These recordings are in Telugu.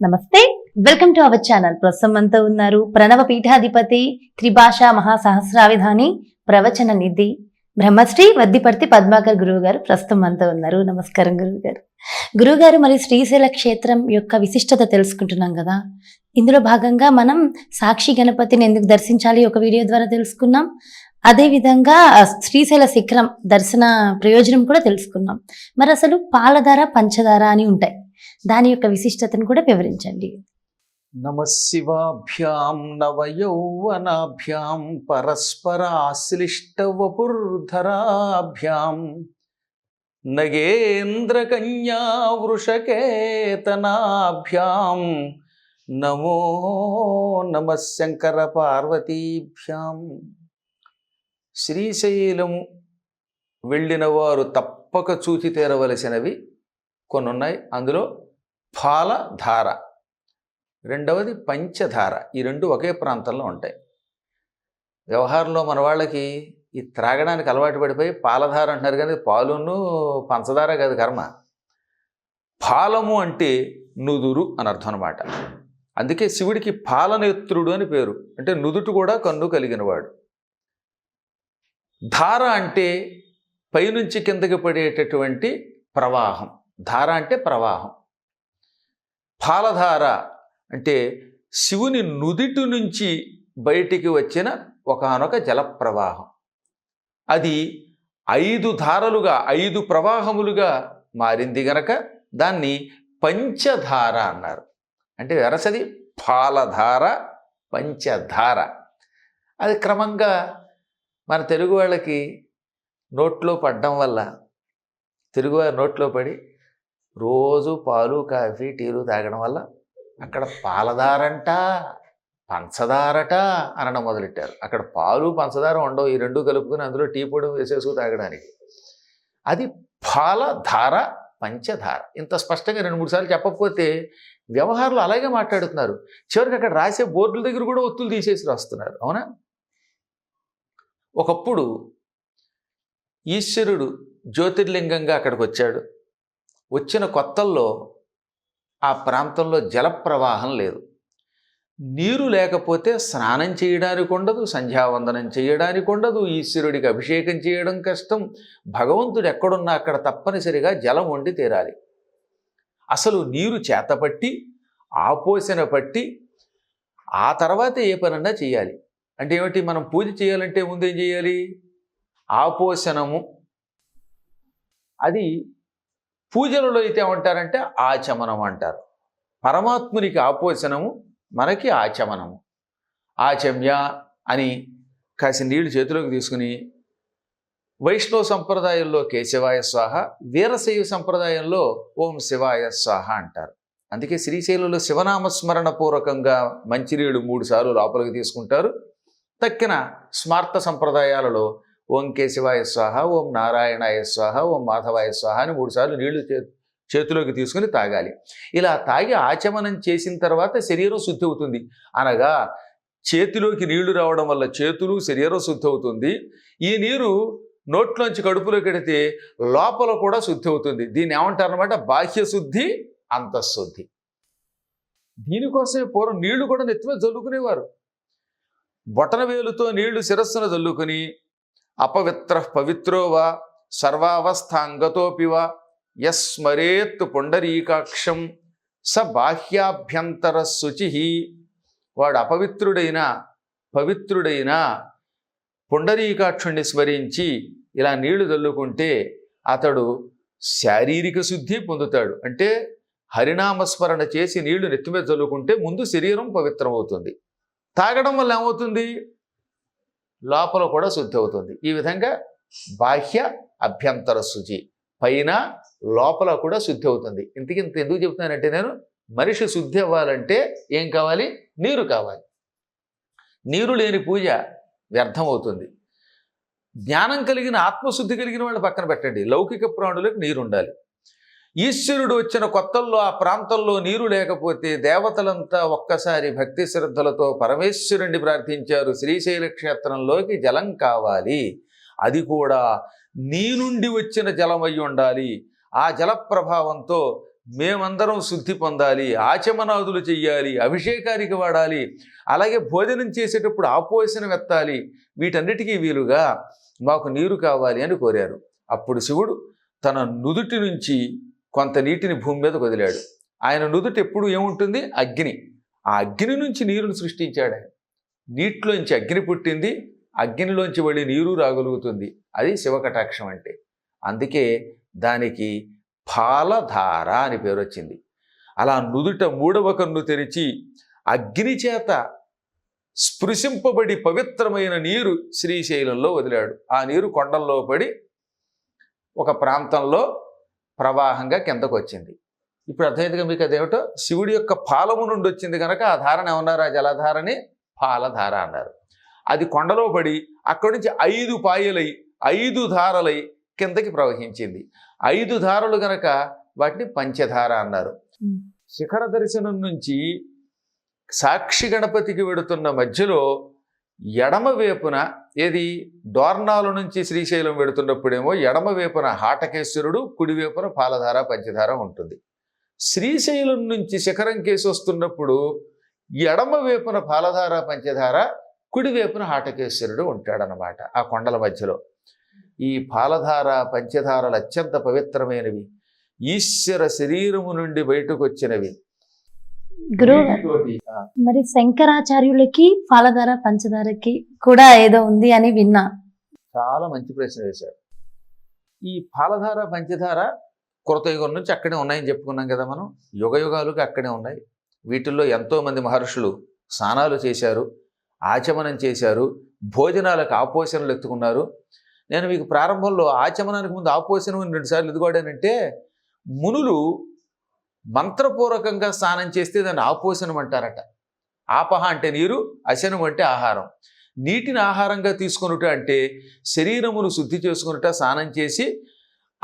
నమస్తే. వెల్కమ్ టు అవర్ ఛానల్ ప్రస్తుతం అంతా ఉన్నారు. ప్రణవ పీఠాధిపతి త్రిభాషా మహాసహస్రావిధాని ప్రవచన నిధి బ్రహ్మశ్రీ వద్దిపర్తి పద్మాకర్ గురువు గారు ప్రస్తుతం అంతా ఉన్నారు. నమస్కారం గురువు గారు గురువు గారు మరి శ్రీశైల క్షేత్రం యొక్క విశిష్టత తెలుసుకుంటున్నాం కదా. ఇందులో భాగంగా మనం సాక్షి గణపతిని ఎందుకు దర్శించాలి ఒక వీడియో ద్వారా తెలుసుకున్నాం. అదే విధంగా శ్రీశైల శిఖరం దర్శన ప్రయోజనం కూడా తెలుసుకున్నాం. మరి అసలు పాలధార పంచదార అని ఉంటాయి. దాని యొక్క విశిష్టతను కూడా వివరించండి. నమ శివాభ్యాం నవయౌవనాభ్యాం పరస్పరాశ్లిష్టవపుర్ధరాభ్యాం నగేంద్రకన్యా వృషకేతనాభ్యాం నమో నమ శంకర పార్వతీభ్యాం శ్రీశైలము వెళ్ళిన వారు తప్పక చూచి తీరవలసినవి. కొన్ని ఉన్నాయి అందులో ఫాలధార రెండవది పంచధార. ఈ రెండు ఒకే ప్రాంతంలో ఉంటాయి. వ్యవహారంలో మన వాళ్ళకి ఈ త్రాగడానికి అలవాటు పడిపోయి పాలధార అంటున్నారు కానీ పాలును పంచదార కాదు కర్మ. పాలము అంటే నుదురు అని అర్థం అనమాట అందుకే శివుడికి పాలనేత్రుడు అని పేరు. అంటే నుదుటు కూడా కన్ను కలిగినవాడు ధార అంటే పైనుంచి కిందకి పడేటటువంటి ప్రవాహం. ధార అంటే ప్రవాహం. పాలధార అంటే శివుని నుదిటి నుంచి బయటికి వచ్చిన ఒకానొక జల ప్రవాహం అది ఐదు ధారలుగా ఐదు ప్రవాహములుగా మారింది గనక దాన్ని పంచధార అన్నారు. అంటే వెరసది పాలధార పంచధార. అది క్రమంగా మన తెలుగు వాళ్ళకి నోట్లో పడ్డం వల్ల తెలుగువారి నోట్లో పడి రోజు పాలు కాఫీ టీలు తాగడం వల్ల అక్కడ పాలదారంట పంచదారట అనడం మొదలెట్టారు. అక్కడ పాలు పంచదార ఉండవు. ఈ రెండు కలుపుకొని అందులో టీ పొడి వేసేసుకు తాగడానికి. అది పాలధార పంచధార. ఇంత స్పష్టంగా రెండు మూడు సార్లు చెప్పకపోతే వ్యవహారాలు అలాగే మాట్లాడుతున్నారు. చివరికి అక్కడ రాసే బోర్డుల దగ్గర కూడా ఒత్తులు తీసేసి రాస్తున్నారు. అవునా? ఒకప్పుడు ఈశ్వరుడు జ్యోతిర్లింగంగా అక్కడికి వచ్చాడు. వచ్చిన కొత్తల్లో ఆ ప్రాంతంలో జల ప్రవాహం లేదు. నీరు లేకపోతే స్నానం చేయడానికి ఉండదు సంధ్యావందనం చేయడానికి ఉండదు ఈశ్వరుడికి అభిషేకం చేయడం కష్టం. భగవంతుడు ఎక్కడున్నా అక్కడ తప్పనిసరిగా జలం వండి తీరాలి. అసలు నీరు చేతపట్టి ఆపోసన పట్టి ఆ తర్వాత ఏ పనన్నా చేయాలి. అంటే ఏమిటి? మనం పూజ చేయాలంటే ముందేం చేయాలి? ఆపోసనము. అది పూజలలో అయితే ఏమంటారంటే ఆచమనం అంటారు. పరమాత్మునికి ఆపోచనము మనకి ఆచమనము. ఆచమ్య అని కాసి నీళ్ళు చేతిలోకి తీసుకుని వైష్ణవ సంప్రదాయంలో కేశవాయ స్వాహ వీరశైవ సంప్రదాయంలో ఓం శివాయ స్వాహ అంటారు. అందుకే శ్రీశైలంలో శివనామస్మరణ పూర్వకంగా మంచినీళ్ళు మూడు సార్లు లోపలికి తీసుకుంటారు. తక్కిన స్మార్త సంప్రదాయాలలో ఓం కేశవాయ స్వాహ ఓం నారాయణాయ స్వాహ ఓం మాధవాయ స్వాహ అని మూడుసార్లు నీళ్ళు చే చేతిలోకి తీసుకుని తాగాలి. ఇలా తాగి ఆచమనం చేసిన తర్వాత శరీరం శుద్ధి అవుతుంది అనగా చేతిలోకి నీళ్ళు రావడం వల్ల చేతులు శరీరం శుద్ధి అవుతుంది ఈ నీరు నోట్లోంచి కడుపులో కడితే లోపల కూడా శుద్ధి అవుతుంది దీన్ని ఏమంటారనమాట బాహ్య శుద్ధి అంతఃశుద్ధి. దీనికోసమే పూర్వం నీళ్ళు కూడా నెత్తిమే జల్లుకునేవారు. బొటన వేలుతో నీళ్ళు శిరస్సున జల్లుకుని అపవిత్ర పవిత్రోవా వా యస్మరేత్ పుండరీకాక్షం స బాహ్యాభ్యంతర శుచి. వాడు అపవిత్రుడైన పవిత్రుడైన పుండరీకాక్షుణ్ణి స్మరించి ఇలా నీళ్ళు చల్లుకుంటే అతడు శారీరక శుద్ధి పొందుతాడు. అంటే హరినామస్మరణ చేసి నీళ్ళు నెత్తిమీద చల్లుకుంటే ముందు శరీరం పవిత్రమవుతుంది. తాగడం వల్ల ఏమవుతుంది? లోపల కూడా శుద్ధి అవుతుంది. ఈ విధంగా బాహ్య అభ్యంతర శుచి పైన లోపల కూడా శుద్ధి అవుతుంది. ఇంతకి ఇంత ఎందుకు చెప్తున్నానంటే నేను మనిషి శుద్ధి అవ్వాలంటే ఏం కావాలి? నీరు కావాలి. నీరు లేని పూజ వ్యర్థం అవుతుంది జ్ఞానం కలిగిన ఆత్మశుద్ధి కలిగిన వాళ్ళు పక్కన పెట్టండి. లౌకిక ప్రాణులకు నీరు ఉండాలి. ఈశ్వరుడు వచ్చిన కొత్తల్లో ఆ ప్రాంతంలో నీరు లేకపోతే దేవతలంతా ఒక్కసారి భక్తి శ్రద్ధలతో పరమేశ్వరుణ్ణి ప్రార్థించారు. శ్రీశైల క్షేత్రంలోకి జలం కావాలి. అది కూడా నీ నుండి వచ్చిన జలం ఉండాలి. ఆ జల ప్రభావంతో మేమందరం శుద్ధి పొందాలి. ఆచమనాదులు చెయ్యాలి. అభిషేకానికి వాడాలి. అలాగే భోజనం చేసేటప్పుడు ఆపోసనం ఎత్తాలి వీటన్నిటికీ వీలుగా మాకు నీరు కావాలి అని కోరారు. అప్పుడు శివుడు తన నుదుటి నుంచి కొంత నీటిని భూమి మీద వదిలాడు. ఆయన నుదుటి ఎప్పుడు ఏముంటుంది? అగ్ని. ఆ అగ్ని నుంచి నీరును సృష్టించాడు ఆయన. నీటిలోంచి అగ్ని పుట్టింది. అగ్నిలోంచి వెళ్ళి నీరు రాగలుగుతుంది. అది శివకటాక్షం అంటే. అందుకే దానికి పాలధార అని పేరు వచ్చింది. అలా నుదుట మూడవ కన్ను తెరిచి అగ్ని చేత స్పృశింపబడి పవిత్రమైన నీరు శ్రీశైలంలో వదిలాడు. ఆ నీరు కొండల్లో పడి ఒక ప్రాంతంలో ప్రవాహంగా కిందకు వచ్చింది ఇప్పుడు అర్థమైందిగా మీకు అదేమిటో? శివుడి యొక్క పాలము నుండి వచ్చింది కనుక ఆ ధారణ ఏమన్నారు? ఆ జలధారని పాలధార అన్నారు. అది కొండలో పడి అక్కడి నుంచి ఐదు పాయలై ఐదు ధారలై కిందకి ప్రవహించింది. ఐదు ధారలు గనక వాటిని పంచధార అన్నారు. శిఖర దర్శనం నుంచి సాక్షి గణపతికి వెడుతున్న మధ్యలో ఎడమ వైపున ఏది? డోర్నాల నుంచి శ్రీశైలం వెడుతున్నప్పుడేమో ఎడమ వైపున హాటకేశ్వరుడు కుడివైపున పాలధార పంచధార ఉంటుంది. శ్రీశైలం నుంచి శిఖరం కేసి వస్తున్నప్పుడు ఎడమవైపున పాలధార పంచధార కుడివైపున హాటకేశ్వరుడు ఉంటాడనమాట ఆ కొండల మధ్యలో. ఈ పాలధార పంచధారలు అత్యంత పవిత్రమైనవి. ఈశ్వర శరీరము నుండి బయటకు వచ్చినవి. గురువు మరి శంకరాచార్యులకి పాలధార పంచదారకి కూడా ఏదో ఉంది అని విన్నా. చాలా మంచి ప్రశ్న వేశారు. ఈ పాలధార పంచధార కృతయుగం నుంచి అక్కడే ఉన్నాయని చెప్పుకున్నాం కదా మనం. యుగ యుగాలుగా అక్కడే ఉన్నాయి. వీటిల్లో ఎంతో మంది మహర్షులు స్నానాలు చేశారు ఆచమనం చేశారు భోజనాలకు ఆపోషణలు ఎత్తుకున్నారు. నేను మీకు ప్రారంభంలో ఆచమనానికి ముందు ఆపోషణం రెండుసార్లు ఎదుగువాడానంటే మునులు మంత్రపూర్వకంగా స్నానం చేస్తే దాన్ని ఆపోషణం అంటారట. ఆపహ అంటే నీరు అశనం అంటే ఆహారం. నీటిని ఆహారంగా తీసుకొనుట అంటే శరీరమును శుద్ధి చేసుకొనుట స్నానం చేసి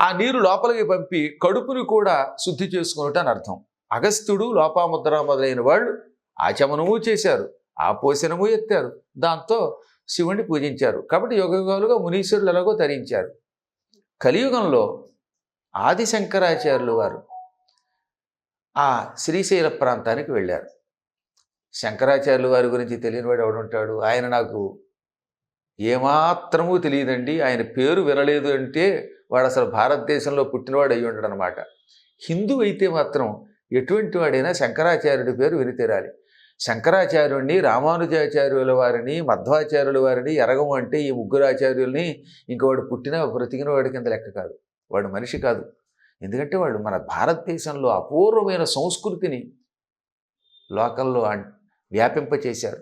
ఆ నీరు లోపలికి పంపి కడుపుని కూడా శుద్ధి చేసుకొనుట అని అర్థం. అగస్త్యుడు లోపాముద్ర మొదలైన వాళ్ళు ఆచమనము చేశారు ఆపోషణము ఎత్తారు. దాంతో శివుణ్ణి పూజించారు. కాబట్టి యుగయుగాలుగా మునీశ్వరులు ఎలాగో తరించారు కలియుగంలో ఆది శంకరాచార్యులు వారు ఆ శ్రీశైల ప్రాంతానికి వెళ్ళారు. శంకరాచార్యులు వారి గురించి తెలియనివాడు ఎవడుంటాడు? ఆయన నాకు ఏమాత్రమూ తెలియదండి. ఆయన పేరు వినలేదు అంటే వాడు అసలు భారతదేశంలో పుట్టినవాడు అయ్యి ఉండడు అనమాట హిందూ అయితే మాత్రం ఎటువంటి వాడైనా శంకరాచార్యుడి పేరు వినితేరాలి శంకరాచార్యుడిని రామానుజాచార్యుల వారిని మధ్వాచార్యుల వారిని ఎరగము అంటే ఈ ముగ్గురు ఆచార్యుల్ని ఇంక వాడు పుట్టిన బ్రతికిన వాడి కింద లెక్క కాదు. వాడు మనిషి కాదు. ఎందుకంటే వాళ్ళు మన భారతదేశంలో అపూర్వమైన సంస్కృతిని లోకల్లో వ్యాపింపచేశారు.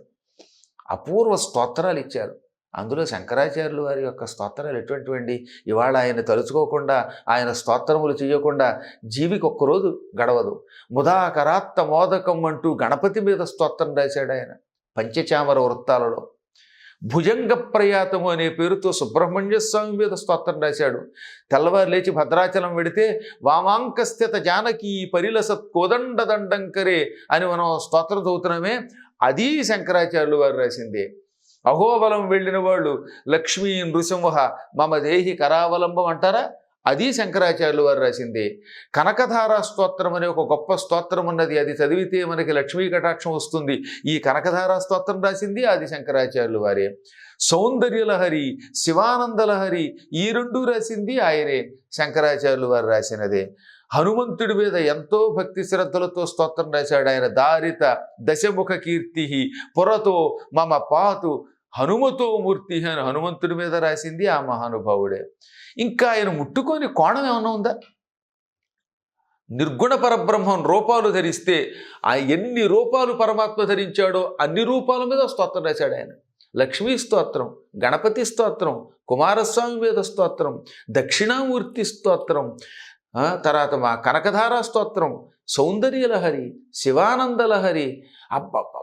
అపూర్వ స్తోత్రాలు ఇచ్చారు. అందులో శంకరాచార్యులు వారి యొక్క స్తోత్రాలు ఎటువంటివండి? ఇవాళ ఆయన తలుచుకోకుండా ఆయన స్తోత్రములు చేయకుండా జీవికి ఒక్కరోజు గడవదు. ముదాకరాత్త మోదకం అంటూ గణపతి మీద స్తోత్రం రాశాడు ఆయన. పంచచామర వృత్తాలలో. భుజంగ ప్రయాతము అనే పేరుతో సుబ్రహ్మణ్య స్వామి మీద స్తోత్రం రాశాడు. తెల్లవారు లేచి భద్రాచలం వెడితే వామాంకస్థిత జానకి పరిలసత్ కోదండ దండంకరే అని మనం స్తోత్రం చదువుతున్నామే. అది శంకరాచార్యులు వారు రాసిందే. అహోబలం వెళ్ళిన వాళ్ళు లక్ష్మీ నృసింహ మమ దేహి కరావలంబం అంటారా? అది శంకరాచార్యులు వారు రాసింది. కనకధార స్తోత్రం అనే ఒక గొప్ప స్తోత్రం ఉన్నది. అది చదివితే మనకి లక్ష్మీ కటాక్షం వస్తుంది. ఈ కనకధార స్తోత్రం రాసింది ఆది శంకరాచార్యులు వారే. సౌందర్యలహరి శివానందలహరి ఈ రెండు రాసింది ఆయనే శంకరాచార్యులు వారు రాసినదే. హనుమంతుడి మీద ఎంతో భక్తి శ్రద్ధలతో స్తోత్రం రాశాడు ఆయన. దారిత దశముఖ కీర్తి పురతో మమ పాతు హనుమతో మూర్తి అని హనుమంతుడి మీద రాసింది ఆ మహానుభావుడే. ఇంకా ఆయన ముట్టుకొని కోణం ఏమైనా ఉందా? నిర్గుణ పరబ్రహ్మం రూపాలు ధరిస్తే ఆ ఎన్ని రూపాలు పరమాత్మ ధరించాడో అన్ని రూపాల మీద స్తోత్రం రాశాడు ఆయన. లక్ష్మీ స్తోత్రం గణపతి స్తోత్రం కుమారస్వామి మీద స్తోత్రం దక్షిణామూర్తి స్తోత్రం ఆ, తర్వాత మా కనకధార స్తోత్రం సౌందర్యలహరి శివానందలహరి అబ్బబ్బబ్బబ్బా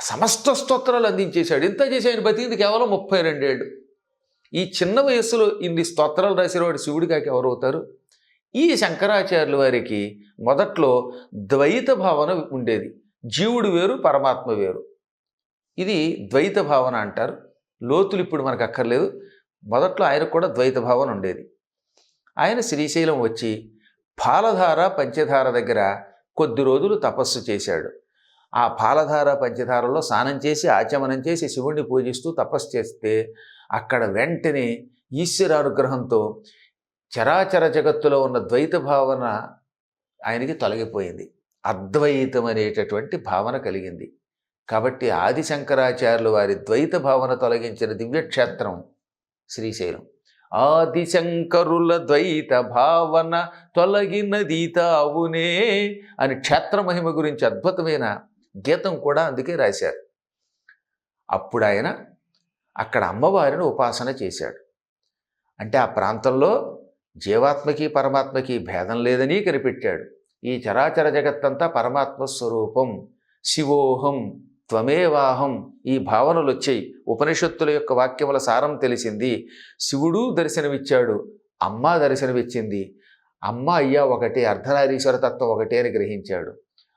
సమస్త స్తోత్రాలు అందించేశాడు. ఇంత చేసి ఆయన బతికింది కేవలం ముప్పై రెండేళ్ళు. ఈ చిన్న వయస్సులో ఇన్ని స్తోత్రాలు రాసిన శివుడి కాక ఎవరు అవుతారు ఈ శంకరాచార్యుల వారికి మొదట్లో ద్వైత భావన ఉండేది. జీవుడు వేరు పరమాత్మ వేరు. ఇది ద్వైత భావన అంటారు. లోతులు ఇప్పుడు మనకు అక్కర్లేదు. మొదట్లో ఆయనకు కూడా ద్వైత భావన ఉండేది. ఆయన శ్రీశైలం వచ్చి పాలధార పంచధార దగ్గర కొద్ది రోజులు తపస్సు చేశాడు. ఆ పాలధార పంచదారలో స్నానం చేసి ఆచమనం చేసి శివుణ్ణి పూజిస్తూ తపస్సు చేస్తే అక్కడ వెంటనే ఈశ్వరానుగ్రహంతో చరాచర జగత్తులో ఉన్న ద్వైత భావన ఆయనకి తొలగిపోయింది. అద్వైతం అనేటటువంటి భావన కలిగింది. కాబట్టి ఆది శంకరాచార్యులు వారి ద్వైత భావన తొలగించిన దివ్యక్షేత్రం శ్రీశైలం. ఆదిశంకరుల ద్వైత భావన తొలగినది తావునే అని క్షేత్ర మహిమ గురించి అద్భుతమైన గీతం కూడా అందుకే రాశారు. అప్పుడు ఆయన అక్కడ అమ్మవారిని ఉపాసన చేశాడు. అంటే ఆ ప్రాంతంలో జీవాత్మకి పరమాత్మకి భేదం లేదని కనిపెట్టాడు. ఈ చరాచర జగత్తంతా పరమాత్మ స్వరూపం. శివోహం త్వమేవాహం ఈ భావనలు వచ్చాయి ఉపనిషత్తుల యొక్క వాక్యముల సారం తెలిసింది. శివుడు దర్శనమిచ్చాడు అమ్మ దర్శనమిచ్చింది. అమ్మ అయ్యా ఒకటే అర్ధనారీశ్వర తత్వం ఒకటే అని గ్రహించాడు.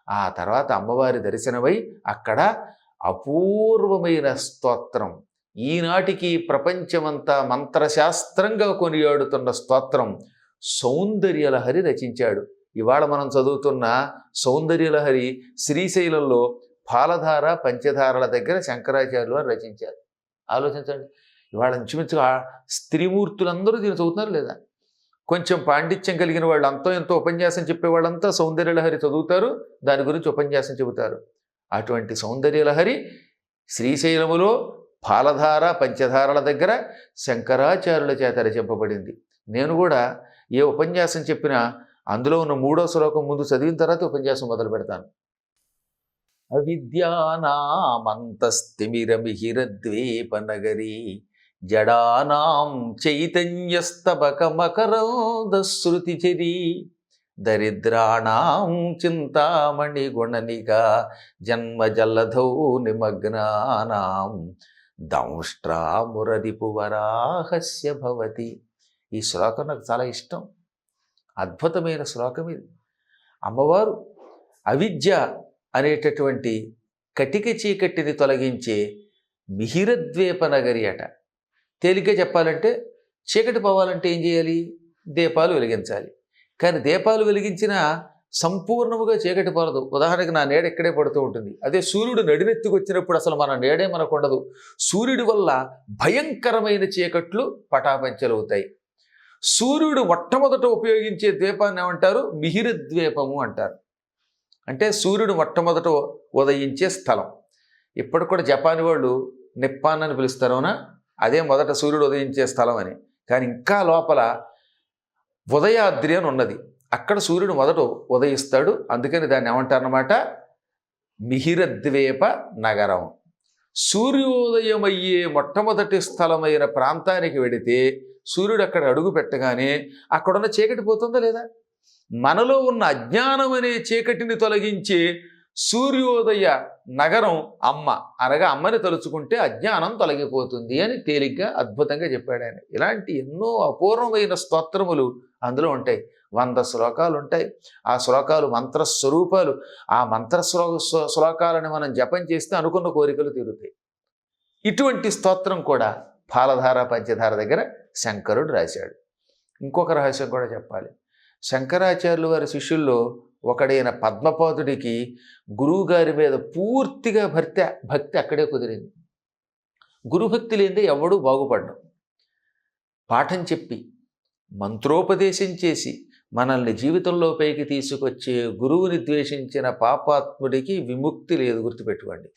ఆ తర్వాత అమ్మవారి దర్శనమై అక్కడ అపూర్వమైన స్తోత్రం. ఈనాటికి ప్రపంచమంతా మంత్రశాస్త్రంగా కొనియాడుతున్న స్తోత్రం సౌందర్యలహరి రచించాడు. ఇవాళ మనం చదువుతున్న సౌందర్యలహరి శ్రీశైలంలో పాలధార పంచధారల దగ్గర శంకరాచార్యులు వారు రచించారు. ఆలోచించండి. ఇవాళ ఇంచుమించుగా స్త్రీమూర్తులందరూ దీన్ని చదువుతున్నారు లేదా? కొంచెం పాండిత్యం కలిగిన వాళ్ళు అంతో ఎంతో ఉపన్యాసం చెప్పేవాళ్ళంతా సౌందర్యలహరి చదువుతారు. దాని గురించి ఉపన్యాసం చెబుతారు. అటువంటి సౌందర్యలహరి శ్రీశైలములో పాలధార పంచధారల దగ్గర శంకరాచార్యుల చేత రచింపబడింది. నేను కూడా ఏ ఉపన్యాసం చెప్పినా అందులో ఉన్న మూడో శ్లోకం ముందు చదివిన తర్వాత ఉపన్యాసం మొదలు పెడతాను. అవిద్యానామంతస్తిమిరమిహిరద్వీపనగరీ జడానాం చైతన్యస్తబకమకరందశ్రుతిచరీ దరిద్రాణం చింతామణి గుణనిగా జన్మజల్లధౌ నిమగ్నానాం. దంష్ట్రామురరిపువరాహస్య భవతి. ఈ శ్లోకం నాకు చాలా ఇష్టం. అద్భుతమైన శ్లోకం ఇది. అమ్మవారు అవిద్య అనేటటువంటి కటిక చీకటిని తొలగించే మిహిరద్వీప నగరి అట. తేలిగ్గా చెప్పాలంటే చీకటి పోవాలంటే ఏం చేయాలి? దీపాలు వెలిగించాలి. కానీ దీపాలు వెలిగించిన సంపూర్ణముగా చీకటి పోలదు ఉదాహరణకి నా నీడ ఇక్కడే పడుతూ ఉంటుంది. అదే సూర్యుడు నడినెత్తుకు వచ్చినప్పుడు అసలు మన నీడే మనకు ఉండదు. సూర్యుడి వల్ల భయంకరమైన చీకట్లు పటాపంచలవుతాయి సూర్యుడు మొట్టమొదట ఉపయోగించే ద్వీపాన్ని ఏమంటారు? మిహిర ద్వీపము అంటారు. అంటే సూర్యుడు మొట్టమొదట ఉదయించే స్థలం. ఇప్పటికి కూడా జపాన్ వాళ్ళు నిప్పాన్ అని పిలుస్తారు అవునా? అదే మొదట సూర్యుడు ఉదయించే స్థలం అని. కానీ ఇంకా లోపల ఉదయాద్రి అని ఉన్నది. అక్కడ సూర్యుడు మొదట ఉదయిస్తాడు. అందుకని దాన్ని ఏమంటారనమాట మిహిరద్వీప నగరం. సూర్యోదయమయ్యే మొట్టమొదటి స్థలమైన ప్రాంతానికి వెడితే సూర్యుడు అక్కడ అడుగు పెట్టగానే అక్కడున్న చీకటి పోతుందా లేదా? మనలో ఉన్న అజ్ఞానం అనే చీకటిని తొలగించే సూర్యోదయ నగరం అమ్మ. అనగా అమ్మని తలుచుకుంటే అజ్ఞానం తొలగిపోతుంది అని తేలిగ్గా అద్భుతంగా చెప్పాడు ఆయన. ఇలాంటి ఎన్నో అపూర్వమైన స్తోత్రములు అందులో ఉంటాయి. వంద శ్లోకాలు ఉంటాయి. ఆ శ్లోకాలు మంత్రస్వరూపాలు. ఆ మంత్ర శ్లోకాలను మనం జపం చేస్తే అనుకున్న కోరికలు తీరుతాయి. ఇటువంటి స్తోత్రం కూడా పాలధార పంచధార దగ్గర శంకరుడు రాశాడు. ఇంకొక రహస్యం కూడా చెప్పాలి. శంకరాచార్యులు వారి శిష్యుల్లో ఒకడైన పద్మపాదుడికి గురువుగారి మీద పూర్తిగా భర్త భక్తి అక్కడే కుదిరింది. గురుభక్తి లేనిదే ఎవడూ బాగుపడ్డం. పాఠం చెప్పి మంత్రోపదేశం చేసి మనల్ని జీవితంలో పైకి తీసుకొచ్చే గురువుని ద్వేషించిన పాపాత్ముడికి విముక్తి లేదు గుర్తుపెట్టుకోండి.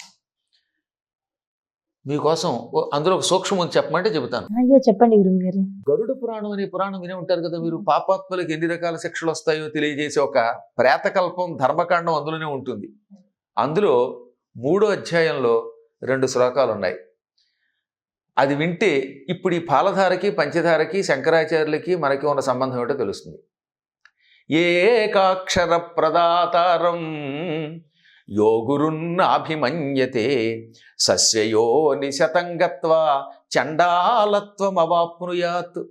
మీకోసం అందులో ఒక సూక్ష్మం ఉంది చెప్పమంటే చెబుతాను. అయ్యో చెప్పండి గురువు గారు గరుడ పురాణం అనే పురాణం వినే ఉంటారు కదా మీరు. పాపాత్మలకు ఎన్ని రకాల శిక్షలు వస్తాయో తెలియజేసే ఒక ప్రేతకల్పం ధర్మకాండం అందులోనే ఉంటుంది. అందులో మూడో అధ్యాయంలో రెండు శ్లోకాలు ఉన్నాయి. అది వింటే ఇప్పుడు ఈ పాలధారకి పంచధారకి శంకరాచార్యులకి మనకి ఉన్న సంబంధం ఏంటో తెలుస్తుంది. ఏకాక్షర ప్రదాతారం యోగురున్నాభిమన్యతే సస్యయో నిశతంగత్వ చండాలత్వం అవాప్నుయాత్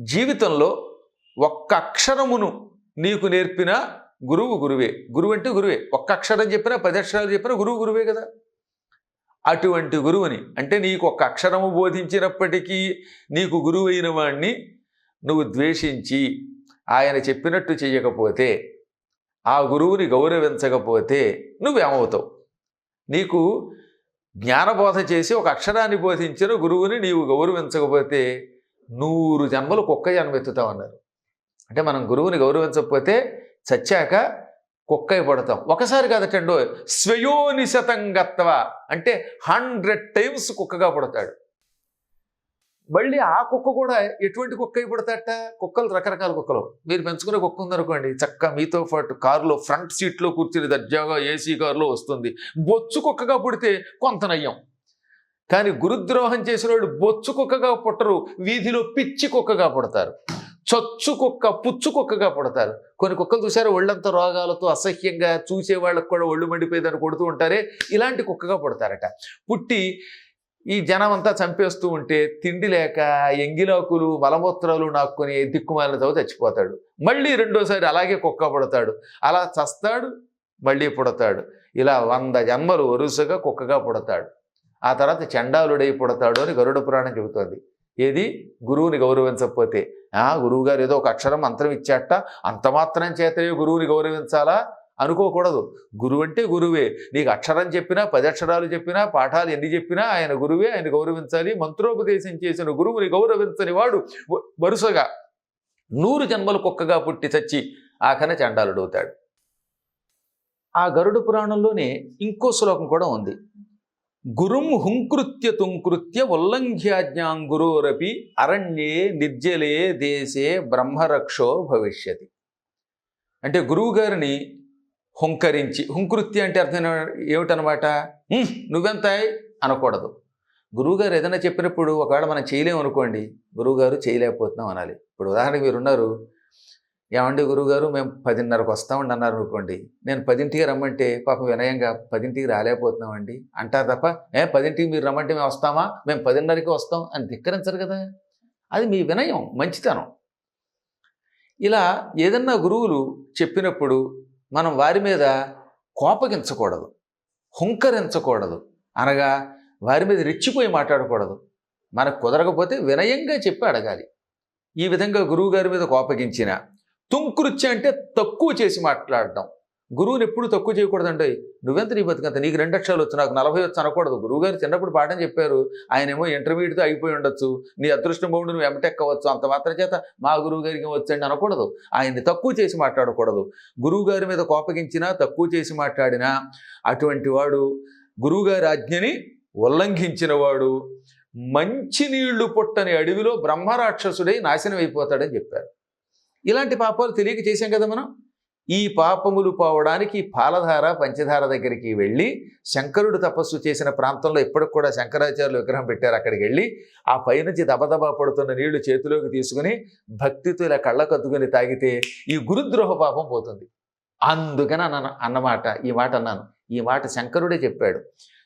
జీవితంలో ఒక్క అక్షరమును నీకు నేర్పిన గురువు గురువే. గురువు అంటే గురువే. ఒక్క అక్షరం చెప్పినా పది అక్షరాలు చెప్పినా గురువు గురువే కదా. అటువంటి గురువుని అంటే నీకు ఒక్క అక్షరము బోధించినప్పటికీ నీకు గురువైన వాణ్ణి నువ్వు ద్వేషించి ఆయన చెప్పినట్టు చేయకపోతే ఆ గురువుని గౌరవించకపోతే నువ్వేమవుతావు? నీకు జ్ఞానబోధ చేసి ఒక అక్షరాన్ని బోధించిన గురువుని నీవు గౌరవించకపోతే నూరు జన్మలు కుక్క జన్మెత్తుతావు అన్నారు. అంటే మనం గురువుని గౌరవించకపోతే చచ్చాక కుక్క పడతాం. ఒకసారి కాదటండో స్వయోనిశతంగత్వ అంటే హండ్రెడ్ టైమ్స్ కుక్కగా పుడతాడు. మళ్ళీ ఆ కుక్క కూడా ఎటువంటి కుక్క అయి కుక్కలు రకరకాల కుక్కలు. మీరు పెంచుకునే కుక్క ఉందనుకోండి చక్క మీతో పాటు కారులో ఫ్రంట్ సీట్లో కూర్చుని దర్జాగా ఏసీ కారులో వస్తుంది. బొచ్చు కుక్కగా పుడితే కొంత నయ్యం. కానీ గురుద్రోహం చేసిన వాళ్ళు బొచ్చు కుక్కగా పుట్టరు వీధిలో పిచ్చి కుక్కగా పుడతారు. చొచ్చు కుక్క పుచ్చు కుక్కగా పుడతారు. కొన్ని కుక్కలు చూసారు? ఒళ్ళంతా రోగాలతో అసహ్యంగా చూసే వాళ్ళకు కూడా ఒళ్ళు మండిపోయేదని కొడుతూ ఉంటారే. ఇలాంటి కుక్కగా పుడతారట. పుట్టి ఈ జనం అంతా చంపేస్తూ ఉంటే తిండి లేక ఎంగిలాకులు మలమూత్రాలు నాక్కుని దిక్కుమాలిన చదువు చచ్చిపోతాడు. మళ్ళీ రెండోసారి అలాగే కుక్క పుడతాడు. అలా చస్తాడు మళ్ళీ పుడతాడు. ఇలా వంద జన్మలు వరుసగా కుక్కగా పుడతాడు. ఆ తర్వాత చండాలుడై పుడతాడు అని గరుడ పురాణం చెబుతోంది. ఏది? గురువుని గౌరవించకపోతే. ఆ గురువుగారు ఏదో ఒక అక్షరం మంత్రం ఇచ్చాట అంత మాత్రం చేతనే గురువుని గౌరవించాలా? అనుకోకూడదు. గురువు అంటే గురువే. నీకు అక్షరం చెప్పినా పది అక్షరాలు చెప్పినా పాఠాలు ఎన్ని చెప్పినా ఆయన గురువే ఆయన గౌరవించాలి. మంత్రోపదేశం చేసిన గురువుని గౌరవించని వాడు వ- వరుసగా నూరు జన్మలు కుక్కగా పుట్టి చచ్చి ఆఖన చండాలుడవుతాడు ఆ గరుడు పురాణంలోనే ఇంకో శ్లోకం కూడా ఉంది. గురుం హుంకృత్య తుంకృత్య ఉల్లంఘ్యాజ్ఞాం గురోరపి అరణ్యే నిర్జలే దేశే బ్రహ్మరక్షో భవిష్యతి. అంటే గురువు గారిని హుంకరించి హుంకృత్తి అంటే అర్థం ఏమిటనమాట? నువ్వెంతాయి? అనకూడదు. గురువుగారు ఏదైనా చెప్పినప్పుడు ఒకవేళ మనం చేయలేము అనుకోండి గురువుగారు చేయలేకపోతున్నాం అనాలి. ఇప్పుడు ఉదాహరణకి మీరు ఉన్నారు ఏమండి గురువుగారు మేము పదిన్నరకు వస్తామండి అన్నారు అనుకోండి నేను పదింటికి రమ్మంటే పాపం వినయంగా పదింటికి రాలేకపోతున్నామండి అంటారు తప్ప ఏ పదింటికి మీరు రమ్మంటే మేము వస్తామా? మేము పదిన్నరకి వస్తాం అని ధిక్కరించరు కదా. అది మీ వినయం మంచితనం. ఇలా ఏదన్నా గురువులు చెప్పినప్పుడు మనం వారి మీద కోపగించకూడదు హుంకరించకూడదు అనగా వారి మీద రెచ్చిపోయి మాట్లాడకూడదు. మనకు కుదరకపోతే వినయంగా చెప్పి అడగాలి. ఈ విధంగా గురువు గారి మీద కోపగించిన తుంకురుచ్చి అంటే తక్కువ చేసి మాట్లాడడం. గురువుని ఎప్పుడు తక్కువ చేయకూడదండి. నువ్వెంత నీ బతుకంత నీకు రెండు అక్షరాలు వచ్చు నాకు నలభై వచ్చు అనకూడదు. గురువుగారు చిన్నప్పుడు పాఠం చెప్పారు. ఆయన ఏమో ఇంటర్మీడియట్తో అయిపోయి ఉండొచ్చు. నీ అదృష్టం బాగుండి నువ్వు ఎంటెక్ అవ్వచ్చు అంత మాత్రం చేత మా గురువు గారికి వచ్చండి అనకూడదు. ఆయన్ని తక్కువ చేసి మాట్లాడకూడదు. గురువుగారి మీద కోపగించినా తక్కువ చేసి మాట్లాడినా అటువంటి వాడు గురువుగారి ఆజ్ఞని ఉల్లంఘించిన వాడు మంచినీళ్ళు పుట్టని అడవిలో బ్రహ్మరాక్షసుడై నాశనం అయిపోతాడని చెప్పారు. ఇలాంటి పాపాలు తెలియక చేశాం కదా మనం? ఈ పాపములు పోవడానికి పాలధార పంచదార దగ్గరికి వెళ్ళి శంకరుడు తపస్సు చేసిన ప్రాంతంలో ఇప్పటికి కూడా శంకరాచార్యులు విగ్రహం పెట్టారు అక్కడికి వెళ్ళి ఆ పైనుంచి దబదబా పడుతున్న నీళ్ళు చేతిలోకి తీసుకుని భక్తితో ఇలా కళ్ళకద్దుకుని తాగితే ఈ గురుద్రోహ పాపం పోతుంది. అందుకని అన్న అన్నమాట ఈ మాట అన్నాను. ఈ మాట శంకరుడే చెప్పాడు.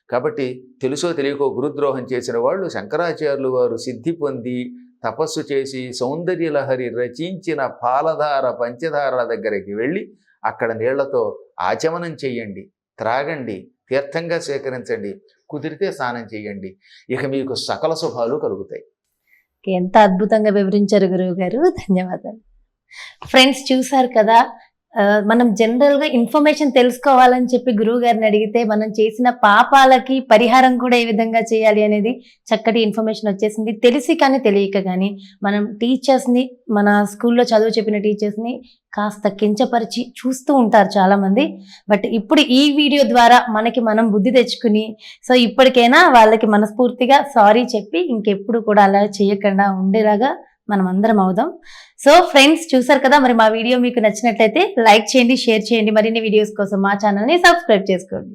కాబట్టి తెలుసో తెలియకో గురుద్రోహం చేసిన వాళ్ళు శంకరాచార్యులు వారు సిద్ధి పొంది తపస్సు చేసి సౌందర్యలహరి రచించిన పాలధార పంచదారల దగ్గరికి వెళ్ళి అక్కడ నీళ్ళతో ఆచమనం చెయ్యండి త్రాగండి తీర్థంగా స్వీకరించండి కుదిరితే స్నానం చేయండి ఇక మీకు సకల శుభాలు కలుగుతాయి. ఎంత అద్భుతంగా వివరించారు గురువు గారు ధన్యవాదాలు. ఫ్రెండ్స్ చూశారు కదా మనం జనరల్గా ఇన్ఫర్మేషన్ తెలుసుకోవాలని చెప్పి గురువు గారిని అడిగితే మనం చేసిన పాపాలకి పరిహారం కూడా ఏ విధంగా చేయాలి అనేది చక్కటి ఇన్ఫర్మేషన్ వచ్చేసింది. తెలిసి కానీ తెలియక కానీ మనం టీచర్స్ని మన స్కూల్లో చదువు చెప్పిన టీచర్స్ని కాస్త కించపరిచి చూస్తూ ఉంటారు చాలామంది. బట్ ఇప్పుడు ఈ వీడియో ద్వారా మనకి మనం బుద్ధి తెచ్చుకుని సో ఇప్పటికైనా వాళ్ళకి మనస్ఫూర్తిగా సారీ చెప్పి ఇంకెప్పుడు కూడా అలా చేయకుండా ఉండేలాగా మనం అందరం అవుదాం. సో ఫ్రెండ్స్ చూసారు కదా మరి మా వీడియో మీకు నచ్చినట్లయితే లైక్ చేయండి షేర్ చేయండి మరిన్ని వీడియోస్ కోసం మా ఛానల్ని సబ్స్క్రైబ్ చేసుకోండి.